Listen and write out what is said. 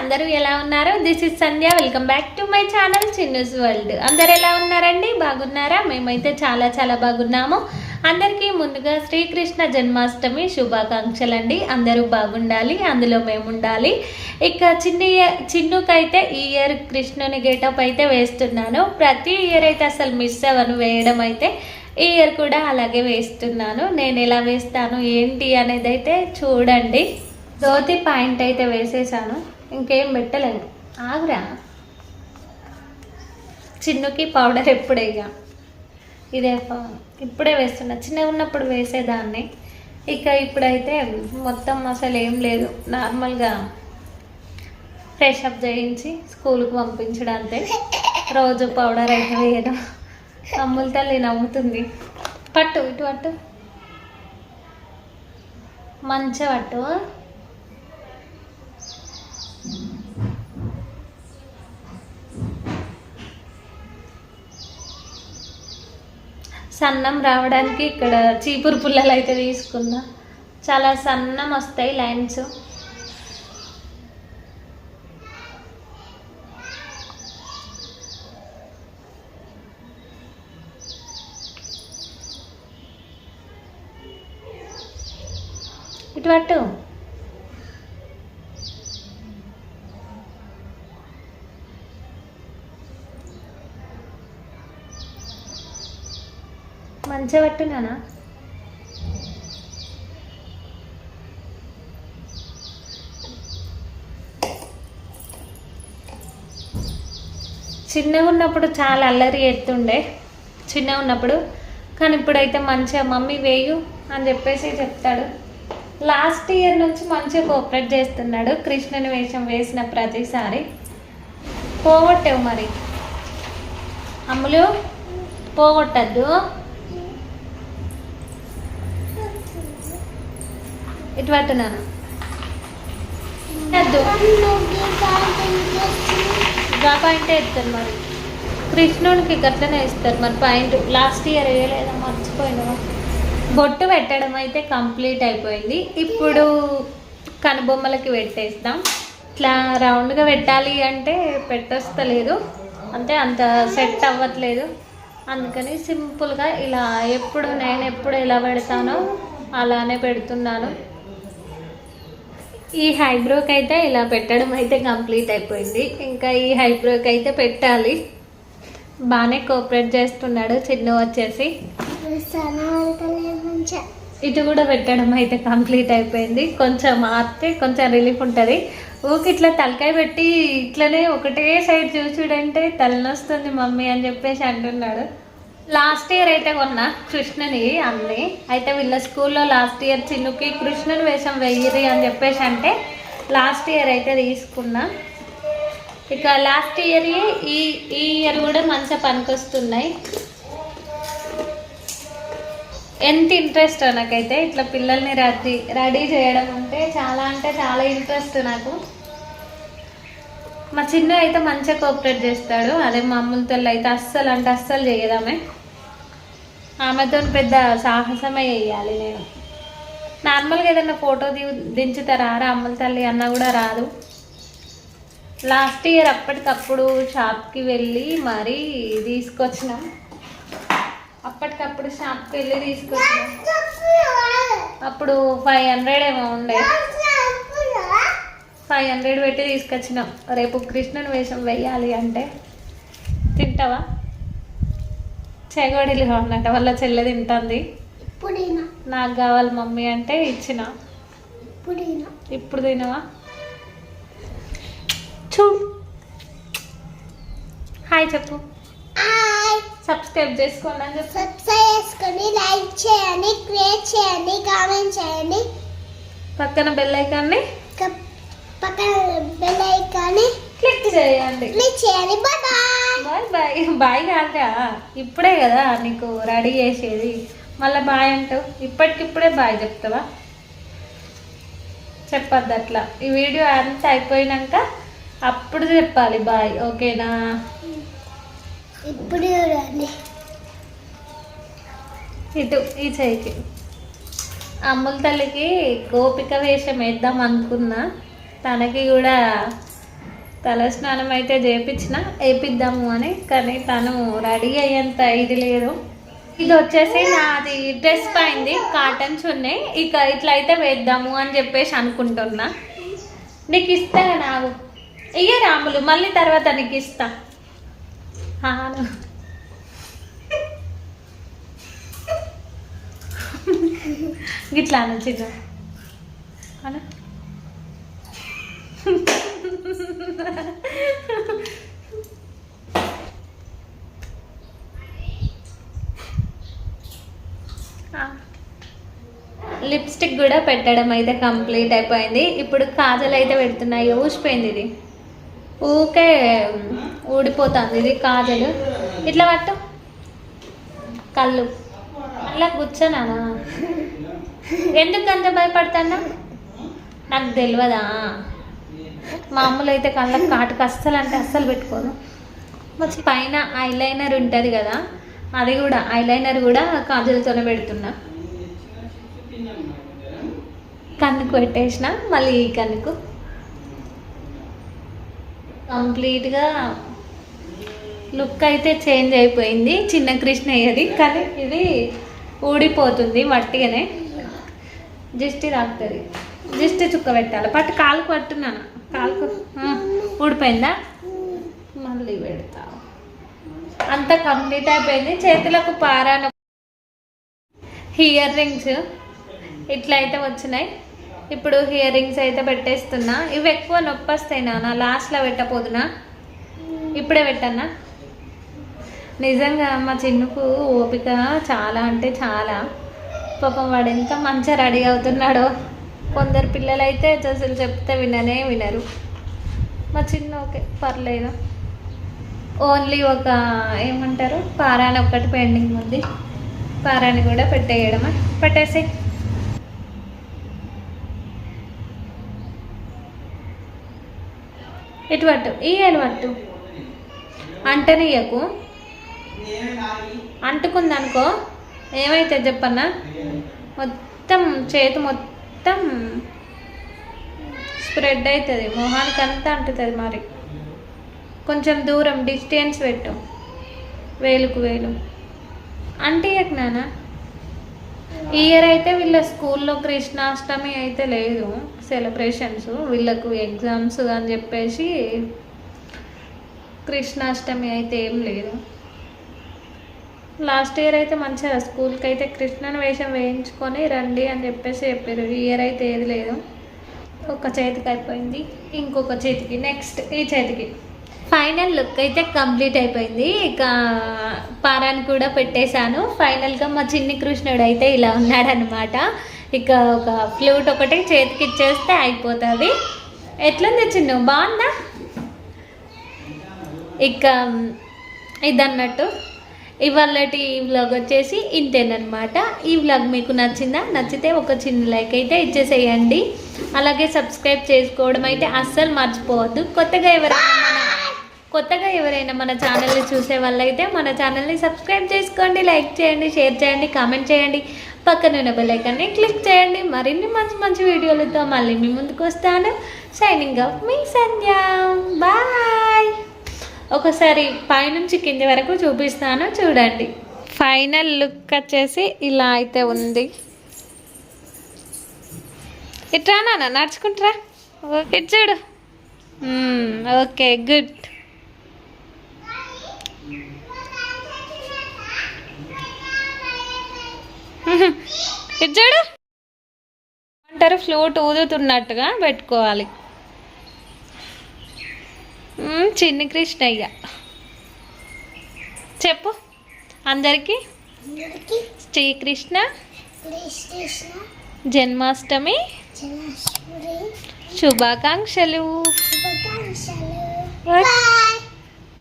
అందరూ ఎలా ఉన్నారు? This is Sandhya welcome back to my channel Chinnu's world అందరు ఎలా ఉన్నారండి? బాగున్నారా? మేమైతే చాలా చాలా బాగున్నాము. అందరికీ ముందుగా శ్రీకృష్ణ జన్మాష్టమి శుభాకాంక్షలు అండి అందరూ బాగుండాలి అందులో మేము ఉండాలి ఇక చిన్న చిన్నుకైతే ఈ ఇయర్ కృష్ణుని గేటప్ అయితే వేస్తున్నాను. ప్రతి ఇయర్ అయితే అసలు మిస్ అవ్వను వేయడం అయితే ఈ ఇయర్ కూడా అలాగే వేస్తున్నాను. నేను ఎలా వేస్తాను ఏంటి అనేది అయితే చూడండి. ధోతి పాయింట్ అయితే వేసేసాను. ఇంకేం పెట్టలేను. ఆగురా. చిన్నుకి పౌడర్ ఎప్పుడే ఇక. ఇదే ఇప్పుడే వేస్తున్నా. చిన్నగా ఉన్నప్పుడు వేసేదాన్ని. ఇక ఇప్పుడైతే మొత్తం అసలు ఏం లేదు. నార్మల్గా ఫ్రెష్ అప్ చేయించి స్కూల్కి పంపించడం అంతే రోజు పౌడర్ అయితే వేయడం. అమ్ముల తల్లి నవ్వుతుంది. పట్టు ఇటు పట్టు. మంచి పట్టు. సన్నం రావడానికి ఇక్కడ చీపురు పుల్లలు అయితే తీసుకున్నా. చాలా సన్నం వస్తాయి లైన్స్ ఇటు మంచిగా పట్టునానా చిన్నగా ఉన్నప్పుడు చాలా అల్లరి ఎత్తుండే చిన్నగా ఉన్నప్పుడు. కానీ ఇప్పుడైతే మంచిగా మమ్మీ వేయు అని చెప్పేసి చెప్తాడు. లాస్ట్ ఇయర్ నుంచి మంచిగా కోఆపరేట్ చేస్తున్నాడు. కృష్ణుని వేషం వేసిన ప్రతిసారి. పోగొట్టావు మరి. అమ్ములు పోగొట్టద్దు. ఇటు పట్టున్నాను వద్దు గా పాయింటే ఇస్తారు మరి. కృష్ణుడికి గట్లనే ఇస్తారు మరి పాయింట్. Last year వేయలేదా? మర్చిపోయినా. బొట్టు పెట్టడం అయితే కంప్లీట్ అయిపోయింది. ఇప్పుడు కనుబొమ్మలకి పెట్టేస్తాం. ఇట్లా రౌండ్గా పెట్టాలి అంటే పెట్టొస్తలేదు. అంటే అంత సెట్ అవ్వట్లేదు. అందుకని సింపుల్గా ఇలా ఎప్పుడు నేను ఎప్పుడు ఎలా పెడతానో అలానే పెడుతున్నాను. ఈ హైబ్రోకి అయితే ఇలా పెట్టడం అయితే కంప్లీట్ అయిపోయింది. ఇంకా ఈ హైబ్రోకి అయితే పెట్టాలి. బాగానే కోఆపరేట్ చేస్తున్నాడు చిన్న వచ్చేసి. ఇది కూడా పెట్టడం అయితే కంప్లీట్ అయిపోయింది. కొంచెం ఆపితే కొంచెం రిలీఫ్ ఉంటుంది. ఊకి ఇట్లా తలకాయ పెట్టి ఇట్లనే ఒకటే సైడ్ చూసుడంటే తలనొస్తుంది మమ్మీ అని చెప్పేసి అంటున్నాడు. లాస్ట్ ఇయర్ అయితే కొన్నా కృష్ణుని అన్ని. అయితే వీళ్ళ స్కూల్లో లాస్ట్ ఇయర్ చిన్నుకి కృష్ణుని వేషం వెయ్యిరి అని చెప్పేసి అంటే లాస్ట్ ఇయర్ అయితే తీసుకున్నా. ఇక లాస్ట్ ఇయర్ ఈ ఈ ఇయర్ కూడా మంచిగా పనికొస్తున్నాయి. ఎంత ఇంట్రెస్ట్ నాకైతే ఇట్లా పిల్లల్ని రెడీ రెడీ చేయడం అంటే చాలా అంటే చాలా ఇంట్రెస్ట్ నాకు. మా చిన్న అయితే మంచిగా కోఆపరేట్ చేస్తాడు. అదే మా అమ్ములతో అయితే అస్సలు అంటే అస్సలు చేయదామే. ఆమెతో పెద్ద సాహసమే చేయాలి నేను. నార్మల్గా ఏదైనా ఫోటో ది దించుతారా? రా తల్లి అన్న కూడా రాదు. లాస్ట్ ఇయర్ అప్పటికప్పుడు షాప్కి వెళ్ళి మరీ తీసుకొచ్చినాం. అప్పటికప్పుడు షాప్కి వెళ్ళి తీసుకొచ్చినాం. అప్పుడు ఫైవ్ హండ్రెడ్ ఏమో ఉండే. ఫైవ్ హండ్రెడ్ పెట్టి తీసుకొచ్చినాం. రేపు కృష్ణుని వేషం వెయ్యాలి అంటే. తింటావా? చెగోడిలు కావాలంట వాళ్ళ చెల్లె తింటుంది. నాకు కావాలి మమ్మీ అంటే ఇచ్చిన. ఇప్పుడు తినవా? చూ. హాయ్ చెప్పు. సబ్స్క్రైబ్ చేసుకోండి అని చెప్పు. సబ్స్క్రైబ్ చేసుకొని లైక్ చేయండి క్రియేట్ చేయండి కామెంట్ చేయండి. పక్కన బెల్ ఐకాన్ని పక్కన బెల్ ఐకాన్ని క్లిక్ చేయండి. క్లిక్ చేయండి bye bye bye bye bye కాదురా ఇప్పుడే కదా నీకు రెడీ చేసేది. మళ్ళీ బాయ్ అంటావు ఇప్పటికిప్పుడే బాయ్ చెప్తావా? చెప్పద్దు అట్లా. ఈ వీడియో అంతా అయిపోయినాక అప్పుడు చెప్పాలి బాయ్ ఓకేనా? ఇప్పుడు ఇటు ఈ చేయికి. అమ్ముల తల్లికి గోపిక వేషం వేద్దాం అనుకున్నా. తనకి కూడా తలస్నానం అయితే చేపించిన వేపిద్దాము అని. కానీ తను రెడీ అయ్యేంత ఇది లేదు. ఇది వచ్చేసి నాది డ్రెస్ పైంది కాటన్స్ ఉన్నాయి ఇక ఇట్లా అయితే వేద్దాము అని చెప్పేసి అనుకుంటున్నా. నీకు ఇస్తా నాకు. ఇయ్య రాములు మళ్ళీ తర్వాత నీకు ఇస్తా గిట్లా అను చిన్న అను లిప్స్టిక్ కూడా పెట్టడం అయితే కంప్లీట్ అయిపోయింది. ఇప్పుడు కాజల్ అయితే పెడుతున్నాయి. ఊసిపోయింది ఇది. ఊకే ఊడిపోతుంది ఇది కాజలు. ఇట్లా పట్టు. కళ్ళు. అలా కూర్చోనా ఎందుకు అంత భయపడతానా నాకు తెలియదా మామూలు అయితే కళ్ళకు కాటుకు అస్సలు అంటే అస్సలు పెట్టుకోను. పైన ఐలైనర్ ఉంటుంది కదా. అది కూడా ఐలైనర్ కూడా కాజల్తోనే పెడుతున్నా. కన్నుకు పెట్టేసిన మళ్ళీ ఈ కన్నుకు. కంప్లీట్గా లుక్ అయితే చేంజ్ అయిపోయింది చిన్న కృష్ణయ్యది కానీ ఇది ఊడిపోతుంది మట్టిగానే. జిస్ట్ తాకుతుంది జిస్ట్ చుక్క పెట్టాలి. పట్టు కాలుకు పట్టున్నాను కాలుకు ఊడిపోయిందా? మళ్ళీ పెడతా. అంతా కంప్లీట్ అయిపోయింది. చేతులకు పారాను ఇయర్ రింగ్స్ ఇట్లా అయితే వచ్చినాయి. ఇప్పుడు ఇయర్ రింగ్స్ అయితే పెట్టేస్తున్నా. ఇవి ఎక్కువ నొప్పి వస్తాయి నాన్న లాస్ట్లో పెట్టపోదునా ఇప్పుడే పెట్టన్నా? నిజంగా మా చిన్నుకు ఓపిక చాలా అంటే చాలా. పాపం వాడు ఎంత మంచిగా రెడీ అవుతున్నాడో. కొందరు పిల్లలు అయితే అసలు చెప్తే విననే వినరు. మా చిన్న ఓకే పర్లేదు. ఓన్లీ ఒక ఏమంటారు? పారాని ఒక్కటి పెండింగ్ ఉంది. పారాని కూడా పెట్టేయడమా? పెట్టేసి ఇటు పట్టు ఈ పట్టు అంటనియకు అంటుకుంది అనుకో ఏమైతే చెప్పన్నా? మొత్తం చేతి మొత్తం స్ప్రెడ్ అవుతుంది మొహానికి అంతా అంటుతుంది మరి. కొంచెం దూరం డిస్టెన్స్ పెట్టు. వేలుకు వేలు. అంటే నానా ఇయర్ అయితే వీళ్ళ స్కూల్లో కృష్ణాష్టమి అయితే లేదు. సెలబ్రేషన్స్ వీళ్ళకు ఎగ్జామ్స్ అని చెప్పేసి కృష్ణాష్టమి అయితే ఏం లేదు. లాస్ట్ ఇయర్ అయితే మంచిగా స్కూల్కి అయితే కృష్ణన్ వేషం వేయించుకొని రండి అని చెప్పేసి చెప్పారు. ఈ ఇయర్ అయితే ఏది లేదు. ఒక చేతికి అయిపోయింది. ఇంకొక చేతికి నెక్స్ట్ ఈ చేతికి. ఫైనల్ లుక్ అయితే కంప్లీట్ అయిపోయింది. ఇక పారాన్ని కూడా పెట్టేశాను. ఫైనల్గా మా చిన్ని కృష్ణుడు అయితే ఇలా ఉన్నాడనమాట ఇక ఒక ఫ్లూట్ ఒకటి చేతికి ఇచ్చేస్తే అయిపోతుంది. ఎట్లుంది చిన్ను? బాగుందా? ఇక ఇదన్నట్టు. ఇవాళటి వ్లాగ్ వచ్చేసి ఇంతేనమాట ఈ వ్లాగ్ మీకు నచ్చిందా? నచ్చితే ఒక చిన్న లైక్ అయితే ఇచ్చేసేయండి. అలాగే సబ్స్క్రైబ్ చేసుకోవడం అయితే అస్సలు మర్చిపోవద్దు. కొత్తగా ఎవరైనా మన కొత్తగా ఎవరైనా మన ఛానల్ని చూసే వాళ్ళైతే మన ఛానల్ని సబ్స్క్రైబ్ చేసుకోండి లైక్ చేయండి షేర్ చేయండి కామెంట్ చేయండి. పక్కన ఉన్న బెల్ ఐకాన్ని క్లిక్ చేయండి. మరిన్ని మంచి మంచి వీడియోలతో మళ్ళీ మీ ముందుకు వస్తాను. షైనింగ్ ఆఫ్ మీ సంధ్య. బాయ్ ఒకసారి పైనుంచి కింది వరకు చూపిస్తాను చూడండి. ఫైనల్ లుక్ వచ్చేసి ఇలా అయితే ఉంది. ఇట్రా నాన్న నడుచుకుంటారా. ఇటు చూడు. మ్మ్, ఓకే గుడ్ ఇటు చూడు. అంటారు ఫ్లూట్ ఊదుతున్నట్టుగా పెట్టుకోవాలి. చిన్ని కృష్ణయ్య చెప్పు. అందరికీ. శ్రీకృష్ణ. కృష్ణ జన్మాష్టమి. శుభాకాంక్షలు.